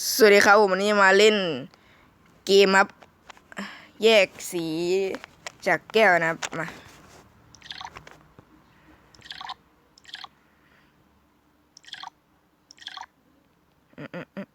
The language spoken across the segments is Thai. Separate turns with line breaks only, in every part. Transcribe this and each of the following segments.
สวัสดีครับผมวันนี้มาเล่นเกมครับ แยกสีจากแก้วนะครับมาอืมอืมอืม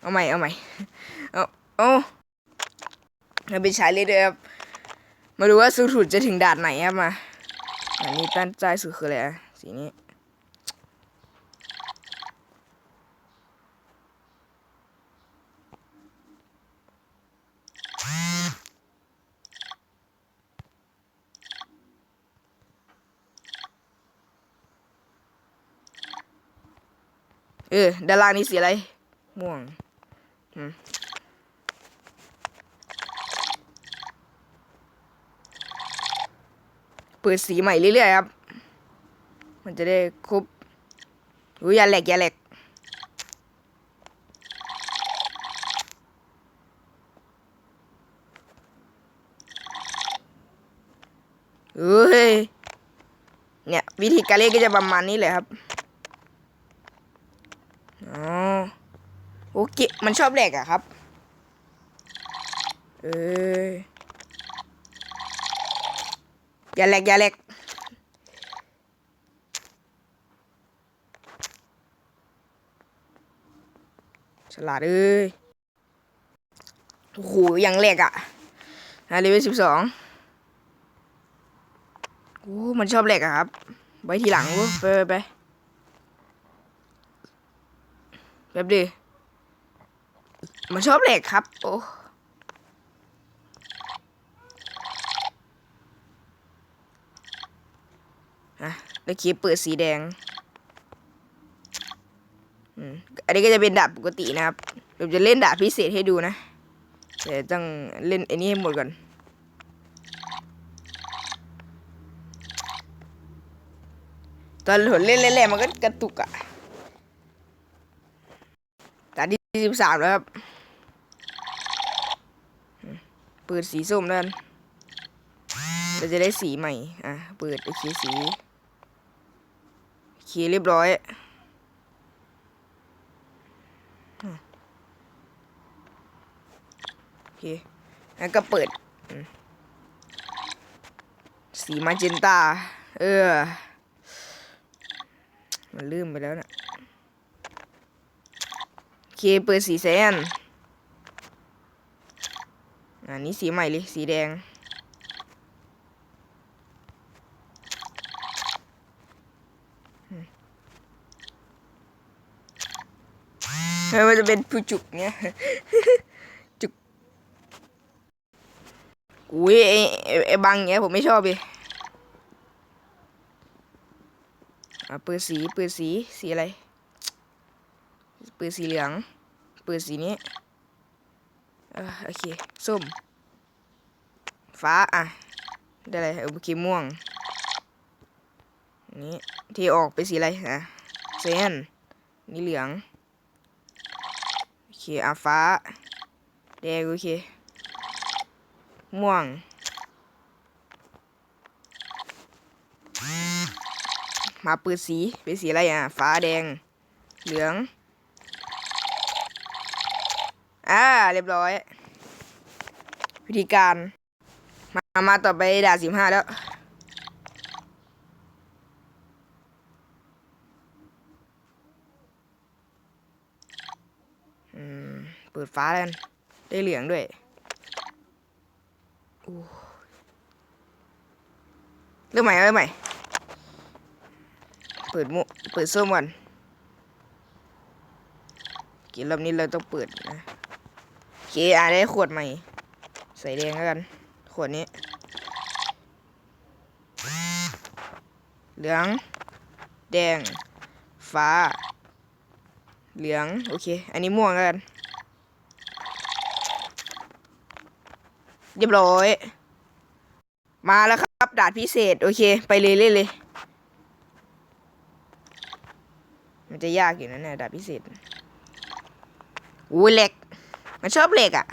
เอาใหม่เอาใหม่เอาเอาเราไปใช้เลยด้อครับ มาดูว่าสูตรจะถึงด่านไหนครับมาอันนี้ตั้นใจสุดคืออะไรอะสีนี้ เออด้านล่างนี่สีอะไร ม่วงเปิดสีใหม่เรื่อยๆครับ มันจะได้ครบอุ้ยอย่าแหลกอย่าแหลกเอ้ย เนี่ย วิธีการเล่นก็จะประมาณนี้แหละครับ อ๋อโอเคมันชอบแหลกอะครับ เอออย่าแหลกอย่าแหลกฉลาดเอ้ยโอ้โหยังแหลกอะอะเลเวลสิบสองโอ้มันชอบแหลกอะครับ ไว้ทีหลังเว้ยไปไปไปแบบดิ มันชอบเหล็กครับ โอ้อะแล้วคีเปิดสีแดง อันนี้ก็จะเป็นดาบปกตินะครับเราจะเล่นดาบพิเศษให้ดูนะแต่ต้องเล่นไอ้นี้ให้หมดก่อนตอนผมเล่นเล่นๆมันก็กระตุกอะตาที่สิบสามแล้วครับอืม เปิดสีส้มแล้วกันเราจะได้สีใหม่ อะ เปิดโอเคสีโอเคเรียบร้อยโอเค แล้วก็เปิด สีมาเจนตา เออ มันลืมไปแล้วนะโอเค เปิดสีแซน นนี้สีใหม่เลยสีแดงเฮ้ยมันจะเป็นผู้จุกเนี้ยจุกอุ้ยไอ้ไอ้บังเนี้ยผมไม่ชอบเลยอะเปิดสีเปิดสีสีอะไรเปิดสีเหลืองเปิดสีนี้อ่าโอเค ส้ม ฟ้าอะ ได้อะไรโอเคม่วง นี้ที่ออกเป็นสีอะไรอะเซนนี่เหลืองโอเคอะฟ้า แดงโอเค ม่วงมาเปิดสีเป็นสีอะไรอะ ฟ้าแดง เหลือง อ่า เรียบร้อย วิธีการามาต่อไปด่าสิบห้าแล้ว เปิดฟ้าแล้วได้เหลืองด้วยเริ่มใหม่เริ่มใหม่ เปิดมุเปิดส้มก่อนกินรอบนี้เราต้องเปิดนะโอเคอะได้ขวดใหม่ ใส่แดงแล้วกัน ขวดนี้ เหลือง แดง ฟ้า เหลือง โอเค อันนี้ม่วงแล้วกัน เรียบร้อย มาแล้วครับ ดาดพิเศษ โอเค ไปเลยเลยเลย มันจะยากอยู่นะเนี่ยดาดพิเศษอู้เหล็ก มันชอบเหล็กอะ่ะ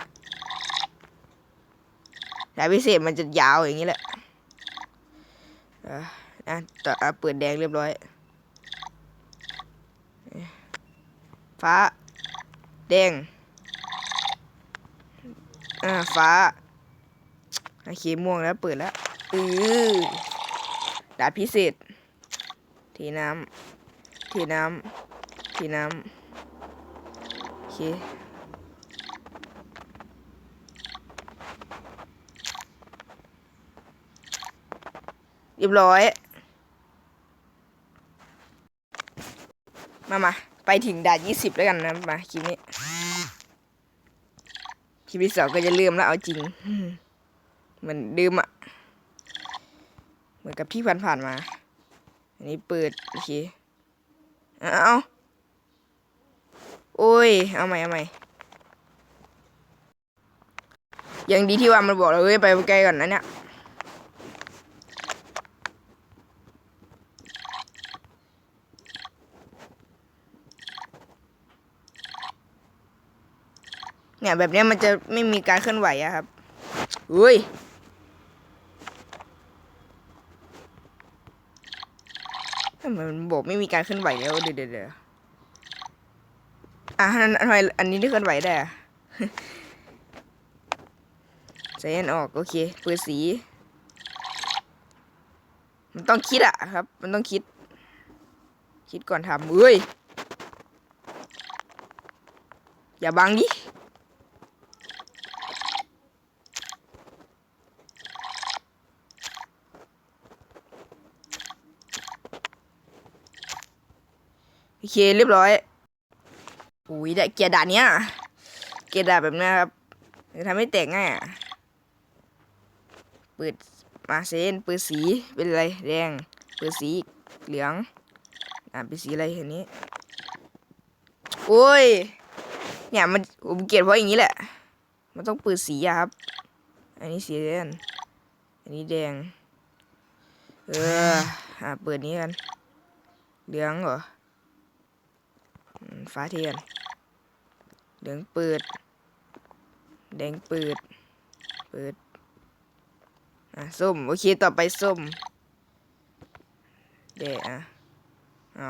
ดาบพิเศษมันจะยาวอย่างนี้แหละ อะต่อะเปิดแดงเรียบร้อย ฟ้า แดง อ่าฟ้าโอเคม่วงแล้วเปิดแล้วอือดาบพิเศษเทน้ำเทน้ำเทน้ำโอเคเรียบร้อย มามาไปถึงด่านยี่สิบแล้วกันนะมาคลิปนี้คลิปที่สองก็จะเริ่มแล้วเอาจริงเหมือนเดิมอะเหมือนกับที่ผ่านๆมา อันนี้เปิดโอเคเอาโอ้ย เอาใหม่เอาใหม่ยังดีที่ว่ามันบอกเราเฮ้ยไปไกลก่อนนะเนี่ย แบบเนี้ยมันจะไม่มีการเคลื่อนไหวอะครับอุ้ยทำไมมันบอกไม่มีการเคลื่อนไหวแล้วเดี๋ยวเดี๋ยวเดี๋ยวอะทำไมอันนี้ได้เคลื่อนไหวได้อะใส่อันออกโอเคเปิดสี มันต้องคิดอะครับ มันต้องคิด คิดก่อนทำเอ้ยอย่าบังดิ เคเรียบร้อย อุ้ยได้เกียร์ด่านเนี้ย เกียร์ด่านแบบนี้ครับจะทำให้แตกง่ายอะเปิดมาเซนเปิดสีเป็นอะไรแดง เปิดสีเหลือง อ่าเป็นสีอะไรเห็นนี้ โอ้ย เนี่ยมันผมเกลียดเพราะอย่างนี้แหละ มันต้องเปิดสีอะครับ อันนี้สีแดง อันนี้แดง เออ อ่าเปิดนี้กัน เหลืองเหรอ ฟ้าเทียนเหลืองเปิด แดงเปิด เปิด อะส้ม โอเค ต่อไปส้มแดงอะเอา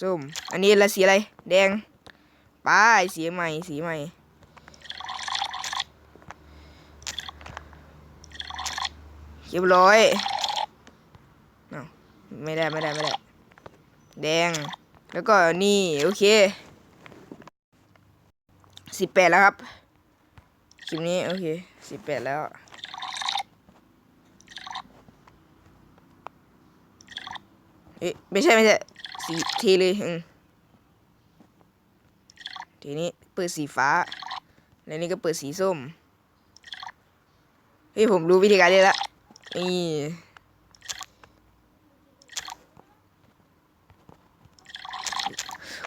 ส้ม อันนี้ละสีอะไร แดง ป้ายสีใหม่ สีใหม่ เรียบร้อยเอาไม่ได้ ไม่ได้ ไม่ได้ แดง แล้วก็นี่โอเคสิบแปดแล้วครับคลิปนี้โอเคสิบแปดแล้วเอ๊ะไม่ใช่ไม่ใช่สีเทเลยอืมทีนี้เปิดสีฟ้า แล้วนี่ก็เปิดสีส้มเฮ้ยผมรู้วิธีการเล่นละนี่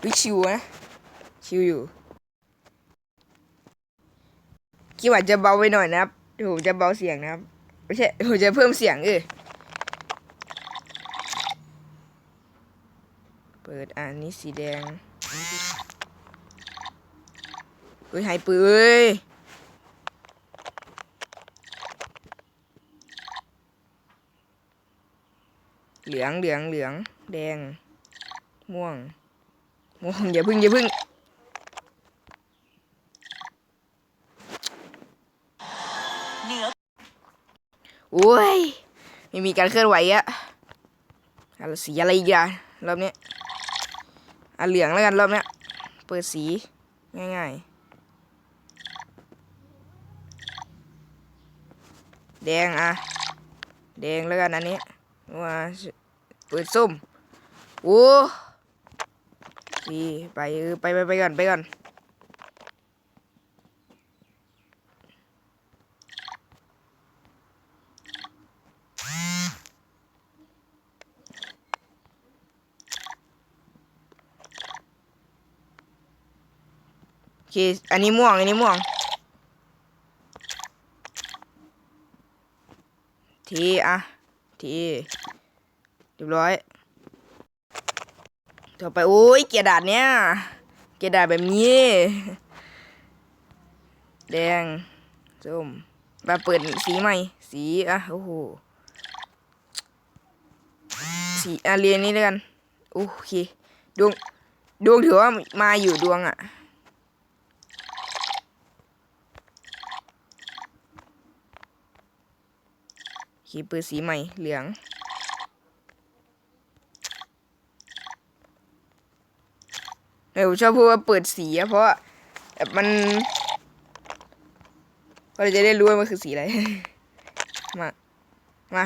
วิชิวนะ ชิวอยู่คิดว่าจะเบาไปหน่อยนะครับเดี๋ยวผมจะเบาเสียงนะครับไม่ใช่ผมจะเพิ่มเสียงเออเปิดอันนี้สีแดงเฮ้ยหายปืนเหลืองเหลืองเหลือง แดง ม่วง อย่าพึ่งอย่าพึ่ง
เหนือ
โอ้ยไม่มีการเคลื่อนไหวอะอะไรสีอะไรอีกอะรอบเนี้ยอะเหลืองแล้วกันรอบเนี้ยเปิดสีง่ายๆ แดงอะ แดงแล้วกันอันนี้ว่าเปิดส้มโอ้ ไปไปไปไปก่อนไปก่อนโอเคอันนี้ม่วง อันนี้ม่วง ที อะ ทีเรียบร้อย ต่อไปโอ้ยเกียร์ดาดเนี้ยเกียร์ดาดแบบนี้ แดงส้มมาเปิดสีใหม่ สีอะโอ้โหสีอะเรียนนี้แล้วกันโอเคดวงดวงถือว่ามาอยู่ดวงอะ่ะขีเปิดสีใหม่เหลือง เออผมชอบพูดว่าเปิดสีอะเพราะแบบมันเราจะได้รู้ว่ามันคือสีอะไร มา มา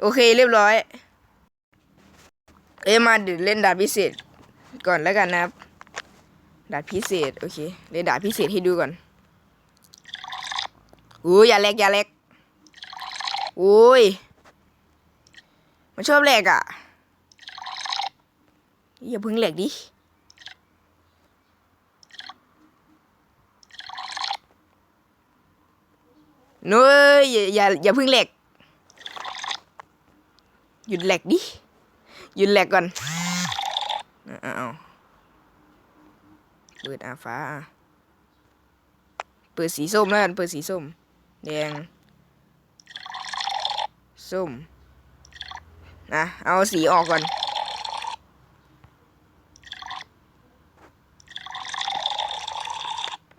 โอเคเรียบร้อย เอ้มาเดี๋ยวเล่นดาบพิเศษ ก่อนแล้วกันนะครับ ดาบพิเศษ โอเคเล่นดาบพิเศษให้ดูก่อนอู้อย่าแลกอย่าแลกโอ้ย มันชอบแลกอะ อย่าพิ่งแลกดิ นุ้ยอย่าอย่าอย่าพิ่งแหลกหยุดแหลกดิหยุดแหลกก่อนเอาเปิดอาฟ้าเปิดสีส้มแล้วกันเปิดสีส้ม แดงส้มนะเอาสีออกก่อน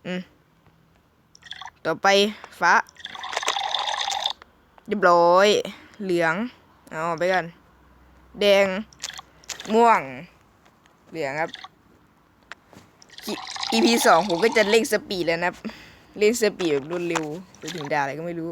อืมต่อไปฟ้า เรียบร้อย เหลืองเอาไปกัน แดง ม่วง เหลืองครับ EP สองผมก็จะเร่งสปีดแล้วนะครับ เร่งสปีดแบบรวดเร็วไปถึงด่าอะไรก็ไม่รู้